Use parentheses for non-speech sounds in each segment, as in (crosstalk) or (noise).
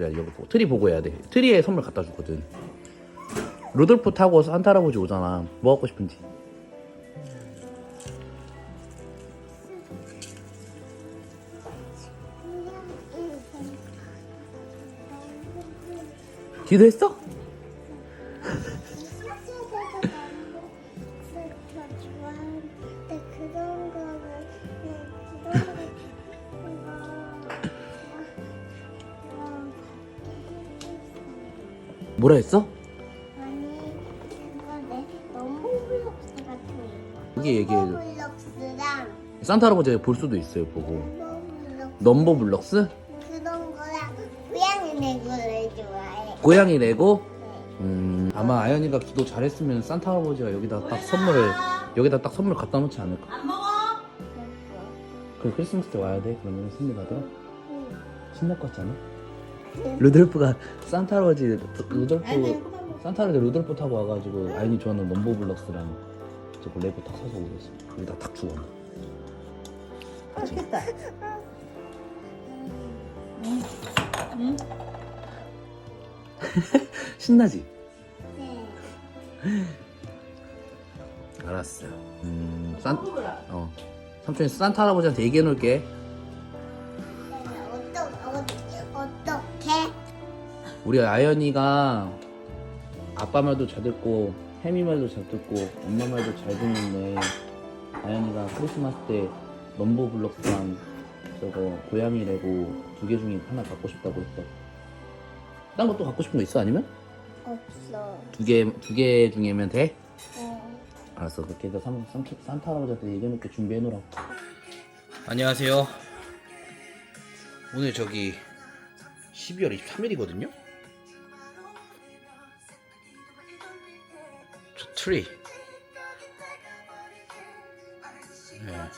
내가 여기 보고. 트리 보고 해야 돼. 트리에 선물 갖다 주거든. 루돌프 타고 산타 할아버지 오잖아. 뭐 갖고 싶은지. 기도했어? 뭐라 했어? 여기 얘기해 블록스랑 산타 할아버지 볼 수도 있어요 보고 블록 넘버 블럭스? 그런 거랑 고양이 내고를 좋아해. 고양이 레고? 네. 음 아마 아연이가 기도 잘했으면 산타 할아버지가 여기다 딱 선물을 여기다 딱 선물 갖다 놓지 않을까 그 크리스마스 때 와야 돼 그러면 받으러 신날 것 같지 않아? 루돌프가 산타 할아버지 루돌프 산타 할아버지 루돌프 타고 와가지고 아연이 좋아하는 넘버 블럭스랑 저거 레고 딱 사서 오랬어 여기다 딱 주워 맛있겠다. 신나지? 네. 알았어 음 산.. 어 삼촌이 산타 할아버지한테 얘기해 놓을게 우리 아연이가 아빠 말도 잘 듣고 혜미 말도 잘 듣고 엄마 말도 잘 듣는데 아연이가 크리스마스 때 넘버 블럭스랑 저거 고양이 레고 두 개 중에 하나 갖고 싶다고 했어. 딴 것도 갖고 싶은 거 있어 아니면? 없어. 두 개 두 개 중에면 돼? 네. 알았어 그렇게 해서 산, 산, 산타 할아버지한테 얘기해놓게 준비해놓으라고 안녕하세요 오늘 저기 12월 23일이거든요 트리 네.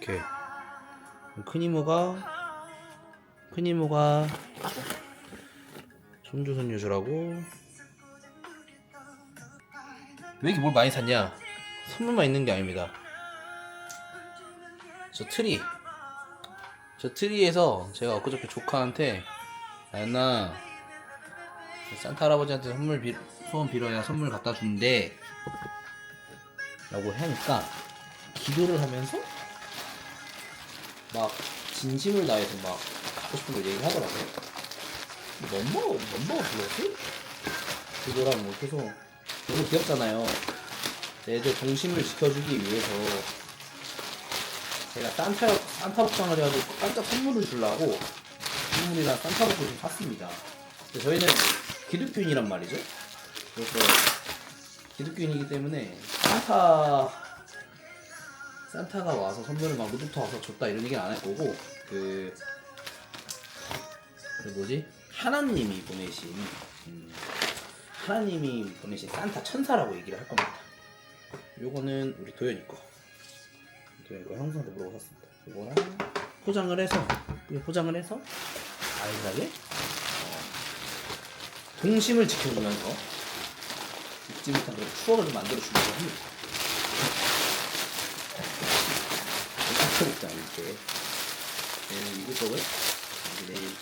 이렇게 큰 이모가 큰 이모가 손주 손녀 주라고 왜 이렇게 뭘 많이 샀냐? 선물만 있는 게 아닙니다. 저 트리. 저 트리에서 제가 엊그저께 조카한테 나연아 산타 할아버지한테 선물 비, 소원 빌어야 선물 갖다 준대 라고 하니까 기도를 하면서 막 진심을 다해서 막 갖고 싶은 걸 얘기하더라고요. 넘버 넘버가 불렀지? 그거랑 뭐 계속 너무 귀엽잖아요. 애들 동심을 지켜주기 위해서 제가 산타 산타 복장을 해가지고 깜짝 선물을 주려고 선물이랑 산타 복을 좀 샀습니다. 저희는 기독교인이란 말이죠. 그래서 기독교인이기 때문에 산타 산타가 와서 선물을 막 누구부터 와서 줬다 이런 얘기는 안 할 거고 그, 그 뭐지 하나님이 보내신 음, 하나님이 보내신 산타 천사라고 얘기를 할 겁니다. 요거는 우리 도현이 거. 도현이 거 형수한테 물어보고 샀습니다. 요거랑 포장을 해서 포장을 해서 아이들에게 어, 동심을 지켜주면서 잊지 못한 그런 추억을 좀 만들어 주려고 합니다. 이렇게 이렇게 내일 이제 내일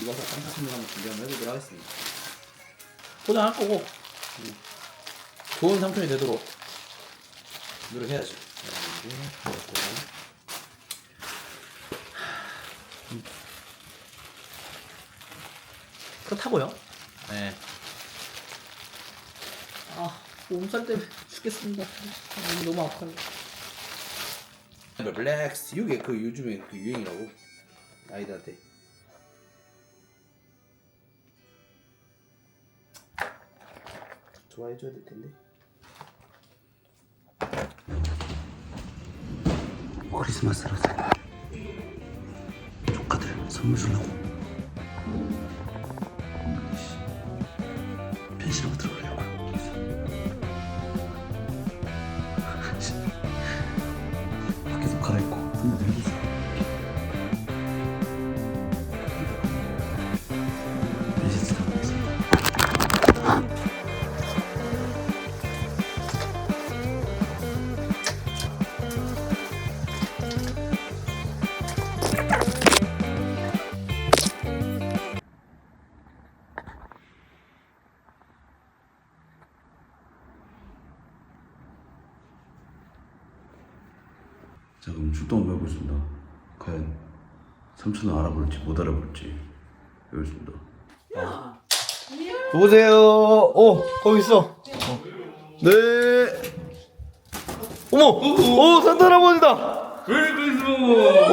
이거서 산타 선물 한번 준비 한번 해보도록 하겠습니다. 포장할 거고 음. 좋은 상품이 되도록 노력해야죠. 음. 그렇다고요. 네. 아 몸살 때문에 (laughs) 죽겠습니다. 아, 몸이 너무 아파요. 릴렉스 이게 그 요즘에 그 유행이라고 아이들한테. 좋아해줘야 될 텐데. 크리스마스라서 조카들 선물 주려고 仕事。 출동을 해보고 있습니다. 과연 삼촌은 알아볼지 못 알아볼지 배우겠습니다. 누구세요? 어, 거기 있어. 어. 네. 어머, 오, 산타 할아버지다. 메리 크리스마스!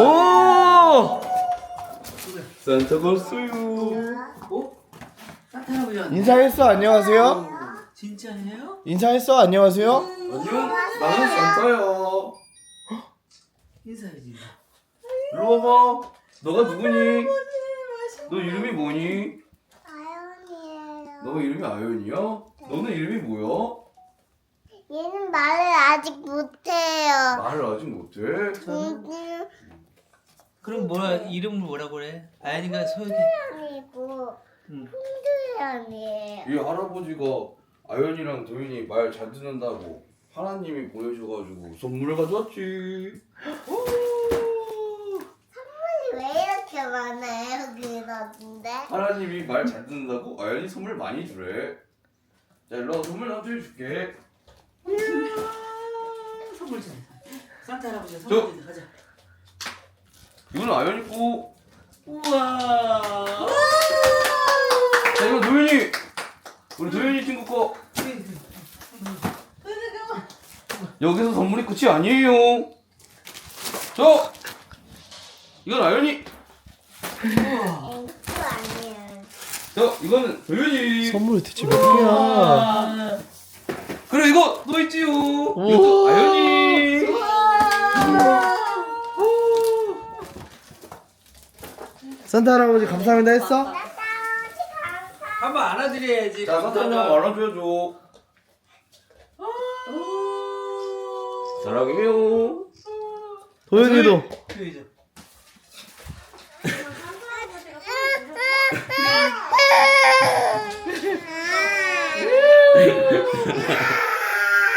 오. 산타 할아버지 인사했어? 안녕하세요? 진짜예요? 인사했어? 안녕하세요? 안녕, 나는 산타야. 인사해야지. 일로 와봐. 너가 누구니? 너 이름이 뭐니? 아연이에요. 너 이름이 아연이야? 너는 이름이 뭐야? 얘는 말을 아직 못해요. 말을 아직 못해. 음, 그럼 뭐라 이름을 뭐라고 그래? 아연이가 소혁이. 아니고 응. 풍두연이에요. 이 할아버지가 아연이랑 도윤이 말 잘 듣는다고 하나님이 보내줘가지고 선물을 가져왔지. 왜 이렇게 많아요? 그러는데 하나님이 말 잘 듣는다고 아연이 선물 많이 주래. 자, 일로 와 선물 나도 해줄게. 선물 좀. 산타 할아버지 저- 선물 좀 가자. 이거는 아연이 거. 우와. 자, 이거 도윤이. 우리 도윤이 친구 거. 여기서 선물이 끝이 아니에요. 저. 이건 아연이. 앵두 아니에요. 저 이거는 도윤이. 선물이 대체 몇 개야? 아. 그래 이거 또 있지요. 이것도 아연이. 산타 할아버지 감사합니다 했어? 한번 안아드려야지. 자, 사탄이 한번 알아줘야죠. 사랑해요. 도현이도. 보여줘.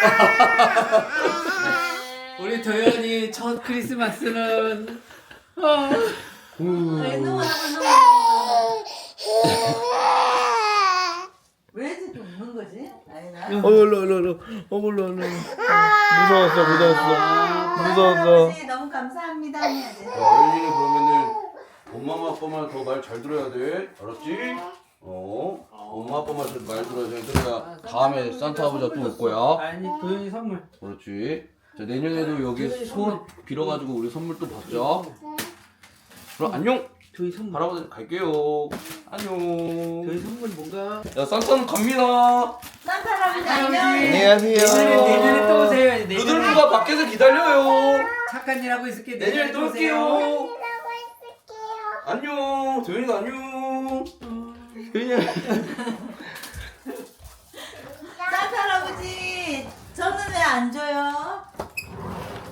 (laughs) 우리 도현이 첫 크리스마스는 아, 왜 이렇게 웃는 거지? 아이나. 어, 일로, 일로, 일로. 어, 일로, 일로. 무서웠어, 무서웠어. 무서웠어. 아버지 너무 감사합니다 해야지. 야, 아연이는 그러면은 엄마 아빠만 더 말 잘 들어야 돼. 알았지? 어. 엄마 아빠만 말 들어야 돼. 그래야 다음에 산타 아버지가 또 올 거야. 아니 도현이 선물. 그렇지. 자, 내년에도 여기 소원 빌어가지고 우리 선물 또 받자. 그럼 안녕. 도희 선물. 할아버지 갈게요. 안녕. 도희 선물 뭔가? 야, 산타는 갑니다. 산타 할아버지 할아버지. 안녕. 내년에 안녕하세요. 내년에 또 오세요. 내년에 루돌프가 밖에서 기다려요. 착한 일 하고 있을게. 내년에 또 올게요. 하고 있을게요. 안녕. 도현이가 안녕. 산타 할아버지 저는 왜 안 줘요?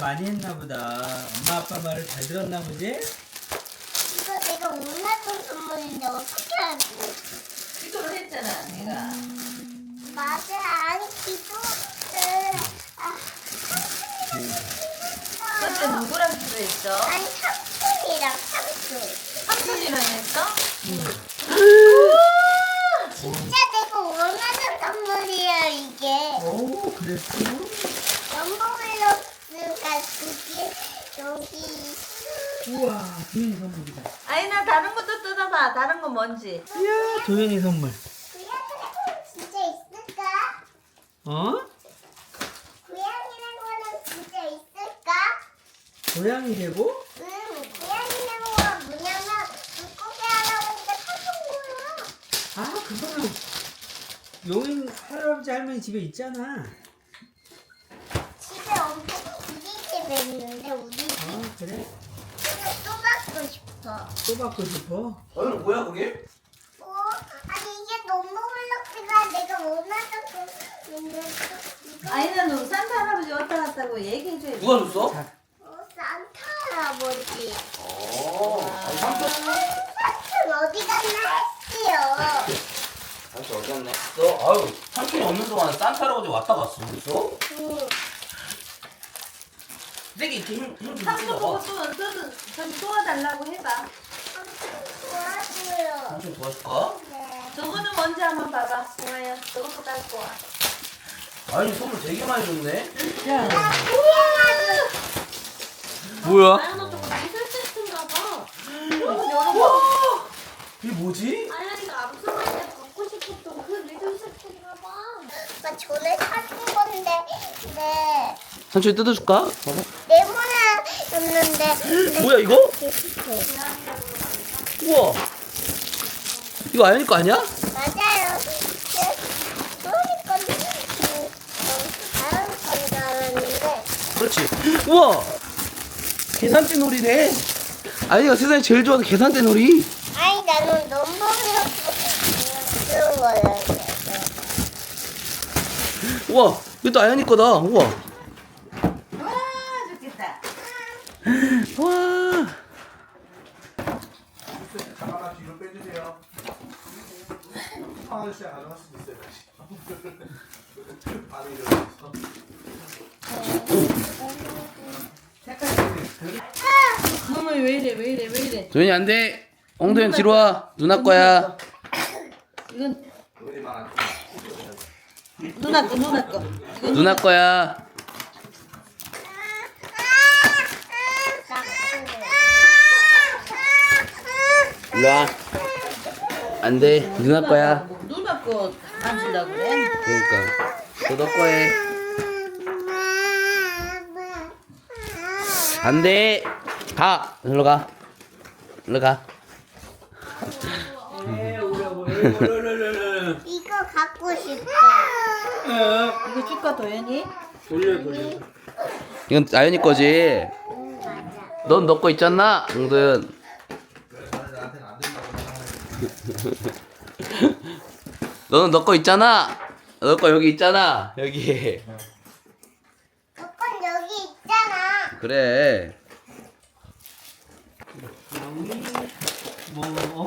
많이 했나 보다. 엄마 아빠 말을 잘 들었나 보지? 이거 내가 원했던 선물인데 어떻게 알고? 기도를 했잖아 내가. 맞아 아니 기도를 아, 그때 누구랑 기도했어? 아니 삼촌이랑 삼촌. 삼촌이랑 했어? 진짜 내가 원하는 선물이에요 이게. 오, 그랬어? 연고 블럭스가 그게 여기 우와, 도현이 선물이다. 아이나 다른 것도 뜯어봐. 다른 건 뭔지. 이야, 도현이 선물. 진짜 있을까? 어? 고양이라고는 진짜 있을까? 고양이 되고? 응, 고양이라고가 뭐냐면 물고기 할아버지가 사준 거야. 아, 그거는 용인 할아버지 할머니 집에 있잖아. 집에 엄청 우리 집에 있는데 우리 집 아, 그래? 받고 싶어. 또 받고 싶어? 오늘 뭐야 그게? 어? 아니 이게 너무 블럭스가 내가 원하던 그 근데 이거 아이는 산타 할아버지 왔다 갔다고 얘기해줘야 돼. 누가 줬어? 어, 산타 할아버지. 어. 아니, 삼촌. 삼촌 어디 갔나 했지요. 삼촌 어디 갔나 했어? 아유, 삼촌이 없는 동안 산타 할아버지 왔다 갔어. 그랬어? 응. 되게 이렇게 힘, 삼촌 보고 봐. 또, 또, 좀 도와달라고 해봐. 도와줘요. 삼촌 도와줄까? 네. 저거는 먼저 한번 봐봐. 좋아요. 저것도 갖고 와. 아니, 선물 되게 많이 줬네. 야. 뭐야? 아연아 저거 미술 세트인가 봐. 열어봐. 이게 뭐지? 아연이가 암송할 때 갖고 싶었던 그 미술 세트인가 봐. 나 전에 사준 건데, 네. 삼촌이 뜯어줄까? 네모나였는데. (gasps) 뭐야 이거? 우와. 이거 아연이 거 아니야? 맞아요. 소리 건데, 다른 건줄 알았는데. 그렇지. 우와. 계산대 놀이네. 아연이가 세상에 제일 좋아하는 계산대 놀이. 아니, 나는 넘버리였고, 그런 거였어. 우와. 이것도 아연이 거다. 우와. 와, 좋겠다. 와. 잠깐만 뒤로 빼주세요. 하나 씩 가져갈 수도 있어요. 반응이 들어있어. 어머, 왜 이래, 왜 이래, 왜 이래. 도현이 안 돼. 엉도현 뒤로 와. 누나 거야. 이건 누나 거, 누나 거. 이건 누나 거야. 일로 와. 안 돼. 누나 거야. 거 만지려고 그래. 그러니까. 너너 거해. 안 돼. 가. 일로 가. 일로 가. 이거 갖고 싶어. 이거 줄까, 도현이? 이건 아연이 거지. 응, 맞아. 넌 너 거 있잖아. 엉도현. 나한테는 안 된다고 너는 너 거 있잖아. 너 거 여기 있잖아. 여기. 저건 여기 있잖아. 그래. 뭐 어?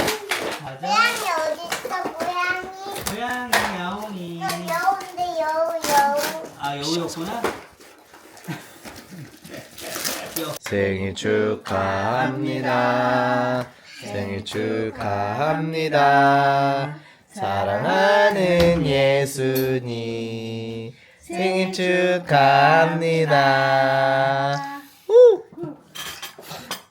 가자. 고양이 어디 있어, 고양이? 고양이 야옹이. 이거 여우인데, 여우, 여우. 아 여우였구나. (laughs) 생일 축하합니다. 생일 축하합니다. 사랑하는 예수님. 생일 축하합니다.